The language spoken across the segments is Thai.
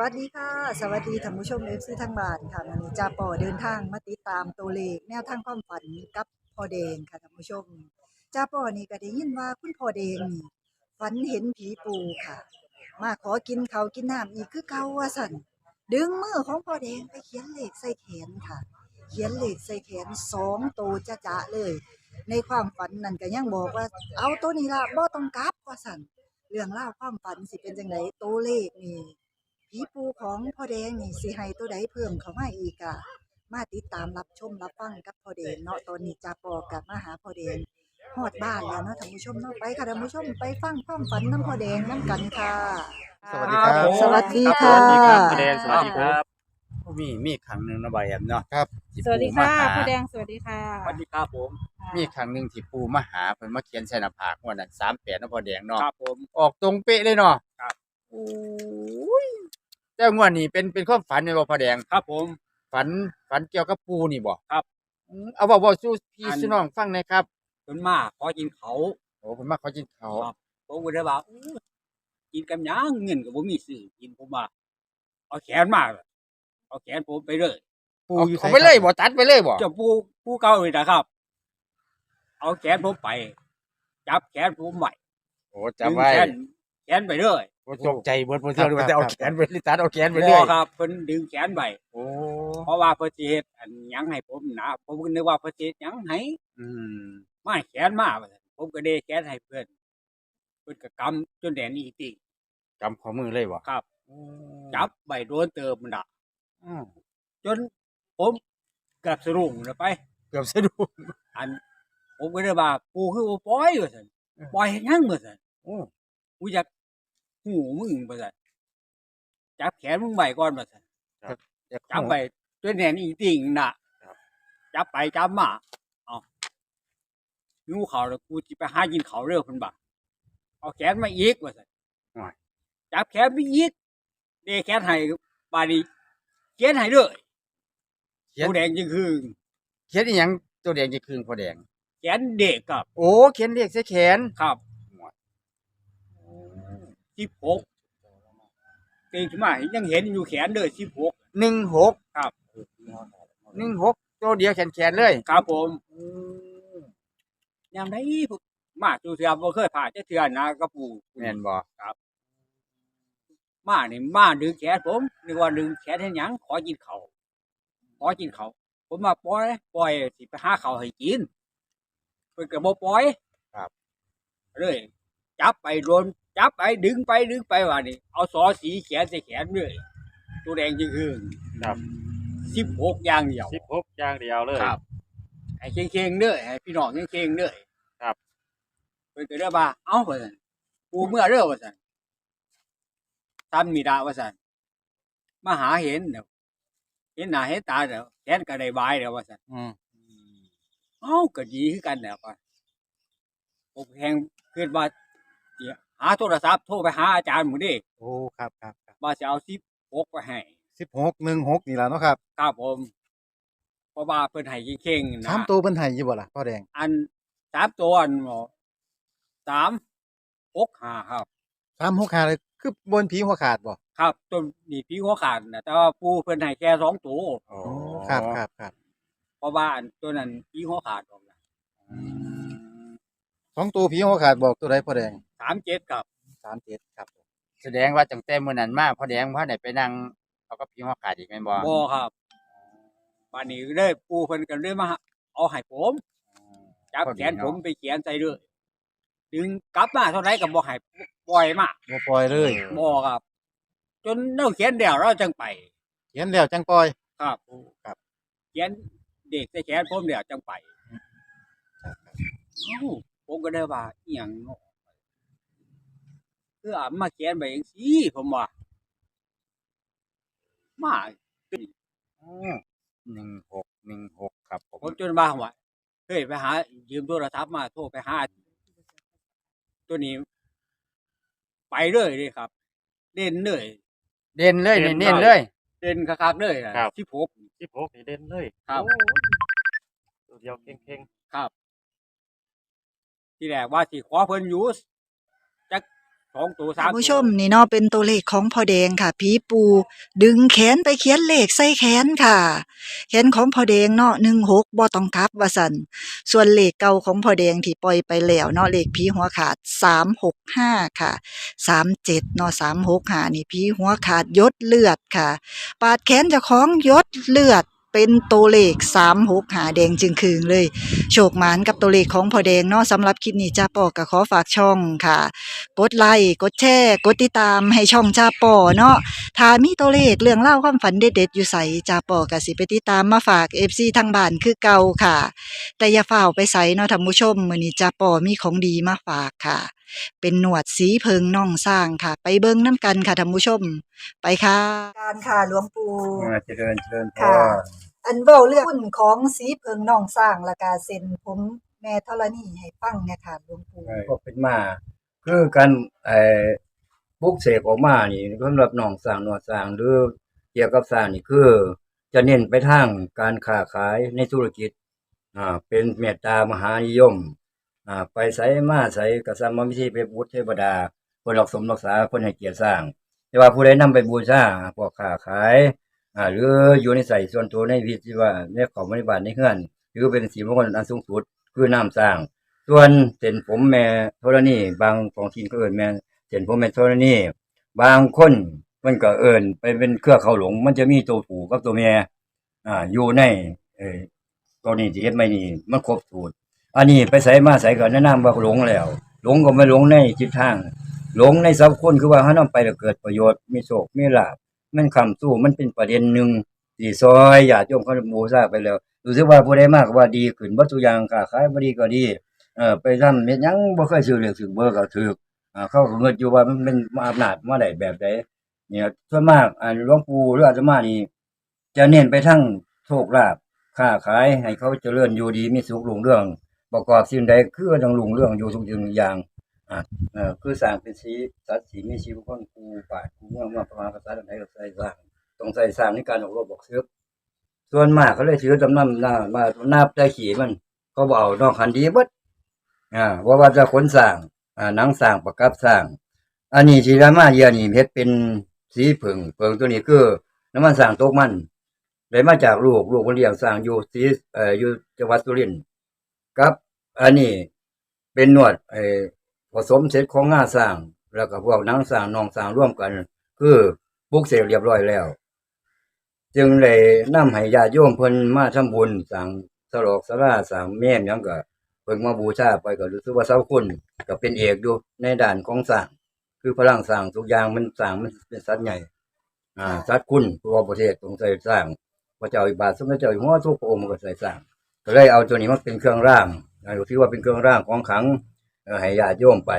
วัสดีค่ะ สวัสดีท่านผู้ชมเอฟซีทางบ้านค่ะวันนี้จ่าปอเดินทางมาติดตามตัวเลขแนวทางความฝันกับพ่อแดงค่ะท่านผู้ชมจ่าปอนี่ก็ได้ยินว่าคุณพ่อแดงนี่ฝันเห็นผีปูค่ะ มาขอกินเขาวกินน้ำอีกคือเก่าว่าสั่นดึงมือของพ่อแดงไปเขียนเลขใส่แขนค่ะ เขียนเลขใส่แขนสองตัวจะจะเลย ในความฝันนั่นก็ยังบอกว่า เอาตัวนี้ละบ่ต้องกลับว่าสั่นเรื่องเล่าวความฝันสิเป็นจังไดตัวเลขนี่ ผีปูของพ่อแดงนี่สิให้ตัวใดเพิ่มเข้ามาอีกอะมาติดตามรับชมรับฟังกับพ่อแดงเนาะตอนนี้จาปอกับมาหาพ่อแดงฮอดบ้านแล้วเนาะท่านผู้ชมเนาะไปค่ะท่านผู้ชมไปฟังความฝันน้ำพ่อแดงน้ำกันค่ะ สวัสดีครับ สวัสดีครัค่ะบสวัสดีครับคุณแดงสวัสดีครับมีมีครั้งหนึ่งนะใบแอมเนาะครับที่สวัสดีปู่ค่ะมาหาผู้แดงสวัสดีค่ะสวัสดีครับผม มีครั้งหนึ่งที่ปูมาหาเพิ่นมาเขียนใส่หน้าผากวันนั้นสามแปดนะพอแดงเนาะครับผม ออกตรงเป๊ะเลยเนาะครับ โอ้ย แต่งวดนี้เป็นเป็นความฝันในบ่พอแดง ครับผม ฝันฝันเกี่ยวกับปูนี่บ่ครับอืมเอาบอกบอกสู้พี่อัน สู้น้องฟังหนะครับเพิ่นมาขอกินเขาโอ้เพิ่นมาขอกินเขาวครับ ผมก็เลยว่าอู้กินกันหยังเงินก็บ่มีซื้อกินผมว่าเอาแขนมาเอาแขนผมไปเลยปูเอาอยู่เอาไปเลยบ่ตัดไปเลยบ่เจ้าปูปูเก่าเลยนะครับ เอาแขนผมไป จับแขนผมไว้โอ้จำไว้ดึงแขนแขนไปเลย โอ้ตกใจเบิดบ่เท่าว่าแต่เอาแขนไปเลยตัดเอาแขนไปเลบ่ยครับเพิ่นดึงแขนไว้โอ้เพราะว่าเพิ่นสิเฮ็ดอันหยังให้ผมนะผมก็นึกว่าเพิ่นสิเฮ็ดหยังให้อืมมาแขนมาว่าซั่นผมก็เดแขนให้เพื่อนเพิ่นก็กำจนแดนอีติกำข้อมือเลยบ่ครับจับใบโดนเติมมันดะอืมจนผมเกับสรุงเลยไป เกือบสะดุ้งอัน ผมก็เลยว่ากูคือบ่ปล่อยว่าซั่นปล่อยให้ยังว่าซั่นโอ้กูอยาก หูมึงว่าซั่นจับแขนมึงไว้ก่อนว่าซั่นอยากจับไว้จนแดนอีติงน่ะจับไปจับมาเอางูเขาแล้วกูสิไปหากินเขาวเร็วเพิ่นบ่าเอาแขนมาอีกว่าซั่นจับแขนไปยิกเดแขนให้บาดนีเขียนให้เลยเขียนผู้แดงจึงคือเขียนอีหยังตัวแดงจะคืนพอแดง แขนเด็กกับ โอ้ เขียนเลขใส่แขน ครับ สิบหกตีขึ้นมายังเห็นอยู่แขนเลยสิบหก หนึ่งหกครับ หนึ่งหกตัวเดียวแขนแขนเลยครับผมยามไดพวกมาจูเทือบ่เคยผ่านจะเทือนะกระปูแม่นบ่มานี่มาดึงแขนผมนึกว่าดึงแขนให้หยังขอกินเขาวขอกินเขาวผมมาปล่อยปล่อยสิไปหาเขาวให้กินเพิ่นก็บ่ปล่อยครับ เลย จับไปโดน จับไปดึงไปดึงไปว่านี่เอาสอสีแขนใส่แขนเลยตัวแดงจึงคือครับสิบหกอย่างเดียวสิบหกอย่างเดียวเลยครับให้เข่งๆเด้อให้พี่น้องเข่งๆเด้อครับเพิ่นก็เด้อว่าเอ้าว่าซั่นกูเมื่อเด้อว่าซั่นทำมีดาว่าซั่นมาหาเห็นเดี๋ยวเห็นหน้าเห็นตาเดี๋ยวแขนก็ได้บายเดี๋ยวว่าซั่นอืมเอ้าก็ดีคือกันแหล้วว่าผมแข่งคิดว่าสิ หาโทรศัพท์โทรไปหาอาจารย์หมู่เด้โอ้ครับครับครับว่าจะเอาสิบหกไปให้สิบหกหนึ่งหกนี่แหละเนาะครับครับผมเพราะว่าเพิ่นให้เข่งๆนะสามตัวเป็นไห้ยี่บ่ล่ะพ่อแดงอันสามตัวอันหมอสามหกห้าครับ สามหกหาเลยคือบนผีหัวขาดบ่ครับต้นนี่พี่หัวขาดนะแต่ว่าปูเพิ่นให้แค่สองตัวโอ้โอ้ครับครับครับเพราะว่าอันตัวนั้นพี่หัวขาดออกนะสองตัวผีหัวขาดบอกตัวใดพ่อแดง สามเจ็ดครับสามเจ็ดครับผมแสดงว่าตั้งแต่มื้อนั้นมาพอแดงพ่อได้ไปนั่งเอากับพี่หัวขาดอีกแม่นบ่บ่ครับป่านนี้เลยปูเพิ่นก็เลยมาเอาให้ผมจับแขนผมไปเขียนใส่เลยดึงกลับมาเท่าไหร่ก็บ่ให้ปล่อยมาบ่ปล่อยเลยบ่ครับ จนเราเขียนเดียวเราจังไป เขียนแล้วจังปล่อยครับครับ เขียนเด็กใส่แขนผมเดียวจังไปเอ้าผมก็ได้ว่าอหย่างเนาะ คืออ่ามาเขียนไปเองสิผมว่ามาอืมหนึ่งหกหนึ่งหกครับผมผมจนว่าว่าเฮ้ยไปหา ยืมโทรศัพท์มาโทรไปหาตัวนี้ ไปเลยเลยครับ เด่นเลยเด่นเลยเด่นเน้นมากๆเลย เด่นคักๆเลยนะครับ ที่พบสิบหกนี่เด่นเลยครับตัวเดียวเข่งครับ ที่แรกว่าสิขอเพิ่นอยู่จัก สองตัวสาท่ามนผู้ชมนี่เนาะเป็นตัวเลขของพ่อแดงค่ะผีปู ดึงแขนไปเขียนเลขใส่แขนค่ะ แขนของพ่อแดงเนาะ16บ่ต้องกลับว่าสันส่วนเลขเก่าของพ่อแดงที่ปล่อยไปแล้วเนาะเลขผีหัวขาด365ค่ะ37เจ็ดเนาะ365นี่ผีหัวขาดยดเลือดค่ะ ปาดแขนเจ้าของยดเลือด เป็นตัวเลข365แดงจึงคืงเลย โชคหมานกับตัวเลขของพ่อแดงเนาะสำหรับคลิปนี้จ้าปอก็ขอฝากช่องค่ะ กดไลค์กดแชร์กดติดตามให้ช่องจ้าปอเนาะถ้ามีตัวเลขเรื่องเล่าความฝันเด็ดๆอยู่ใส่จ้าปอก็สิไปติดตามมาฝาก FC ทางบ้านคือเก่าค่ะ แต่อย่าฝ้าไปใส่เนาะท่านผู้ชมมื้อนี้จ้าปอมีของดีมาฝากค่ะ เป็นหนวดสีเพิงน่องสร้างค่ะ ไปเบิ่งน้ำกันค่ะท่านผู้ชม ไปค่ะการค่ะหลวงปู่เจริญเจริญพค่ะรอันเว้าเรื่องหุ้นของสีเพิงน่องสร้างและกาเซ็นผมแม่ธรณีให้ฟังเนี่ยค่ะหลวงปู่ก็เป็นมาคือการไอ้ปลุกเสกออกมานี่สำหรับหนองสร้างหนวดสร้างหรือเกี่ยวกับสร้างนี่คือ จะเน้นไปทางการค้าขายในธุรกิจอ่าเป็นเมตตามหานิยม อ่าไปใส่มาใส่กษัตริย์มิธีไปบูชเทวดาคนรักสมรักษาคนให้เกียรติสร้าง แต่ว่าผู้ใดนำไปบูชาพวกค้าขายอ่าหรืออยู่ในใส่ส่วนตัวในวิธีว่าในของบริบาลในเฮือนหรือเป็นสีมงคลอันสูงสุดคือน้ำสร้าง ส่วนเส้นผมแม่โทรนี่บางของทีนก็เอิ้นแม่เส้นผมแม่โทรนี่บางคนมันก็เอิ้นไปเป็นเครือเขาหลง มันจะมีตัวผูกับตัวแม่อ่าอยู่ในเออตัวนี้ที่เฮ็ดไม่นี่มันครบสูตร อันนี้ไปใส่มาใส่ก็แนะนำว่าหลงแล้ว หลงก็ไม่หลงในจิตทาง หลงในสัพคนคือว่าเฮานำไปแล้วเกิดประโยชน์มีโชคมีลาภมันคำสู้มันเป็นประเด็นหนึ่งที่ซอยญาติโยมเขาบูชาไปแล้วรู้สึกว่าผู้ใดมากว่าดีขึ้นบ่ทุอย่างค้าขายบดีก็ดีเออไปทำเฮ็ดยังบ่เคยซื้อเลขซื้อเบอร์ก็ถูกอ่าเขาเงินอยู่ว่ามันเป็นอำนาจมาได้แบบใดเนี่ยส่วนมากอ่าหลวงปู่หรืออาตมานี่จะเน้นไปทั้งโชคลาภค้าขายให้เขาเจริญอยู่ดีมีสุขรุ่งเรื่อง ประกอบสิ่งใดคือต้องรุ่งเรื่องอยู่ทุกสิ่งทุกอย่างอ่าเออคือสร้างเป็นสีสัตว์สีมีชีวิตคนกูป่ากูเมืองมาประมาณภาษาใดก็ใส่สร้างต้องใส่สร้างในการออกรบบอกซื้อส่วนมากเขาเลยถือจำนำหน้ามานับได้ขี่มัน เขาบเอกนอกคันดีเบิดอ่าว่าว่าจะขนสร้างอ่าหนังสร้างประกับสร้าง อันนี้ที่รามาเยียนี่เฮ็ดเป็นสีผึ่งเผึ่งตัวนี้คือน้ำมันสร้างตกมันได้มาจากลูกลูกคนเลี้ยงสร้างอยู่สีเอ่ออยู่จังหวัดสุรินทร์ กับ อันนี้เป็นนวดไอ้ผสมเสร็จของงาสร้าง แล้วก็พวกนังสร้างนองสร้างร่วมกัน คือปุกเสกเรียบร้อยแล้ว จึงเลยนำให้ญาติโยมเพิ่นมาทำบุญสร้างสลอกสลาสร้างแม่นยังก็เพิ่งมาบูชาไปก็รู้สึกว่าเสาคุณก็เป็นเอกอยู่ในด้านของสร้างคือพลังสร้างทุกอย่างมันสร้างมันเป็นสัตว์ใหญ่ อ่าสัตว์คุณตัวประเทศต้องใส่สร้างพระเจ้าอิบาสมเด็จเจ้าอยู่หัวทุกองค์ก็ใส่สร้าง ก็เลยเอาตัวนี้มาเป็นเครื่องร่างอ่าที่ว่าเป็นเครื่องร่างของขลังเอ่อให้ญาติโยมไป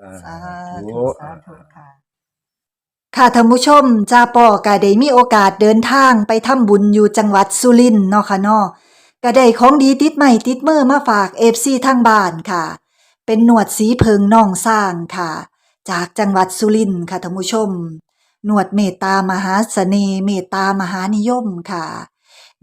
อ่าสาธุธุสาธุค่ะค่ะท่านผู้ชมจ้าปอก็ได้มีโอกาสเดินทางไปทำบุญอยู่จังหวัดสุรินทร์เนาะค่ะเนาะก็ได้ของดีติดใหม่ติดมือมาฝากเอฟซีทางบ้านค่ะ เป็นหนวดสีเพิงน่องสร้างค่ะ จากจังหวัดสุรินทร์ค่ะท่านผู้ชม หนวดเมตตามหาเสน่ห์เมตตามหานิยมค่ะ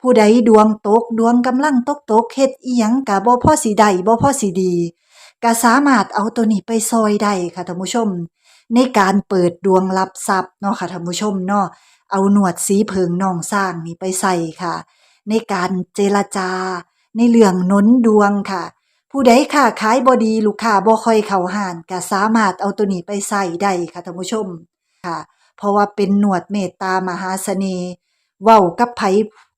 ผู้ใดดวงตกดวงกำลังตกตกเฮ็ดอีหยังกะบ่พอสิได้บ่พอสิดีก็สามารถเอาตัวนี้ไปซอยได้ค่ะท่านผู้ชม ในการเปิดดวงรับทรัพย์เนาะค่ะท่านผู้ชมเนาะเอาหนวดสีเพิงน่องสร้างนี่ไปใส่ค่ะ ในการเจรจา ในเรื่องนุนดวงค่ะ ผู้ใดค้าขายบดีลูกค้าบ่ค่อยเข้าห้านก็สามารถเอาตัวนี้ไปใส่ได้ค่ะท่านผู้ชมค่ะ เพราะว่าเป็นหนวดเมตตามหาเสน่ห์เว้ากับไผ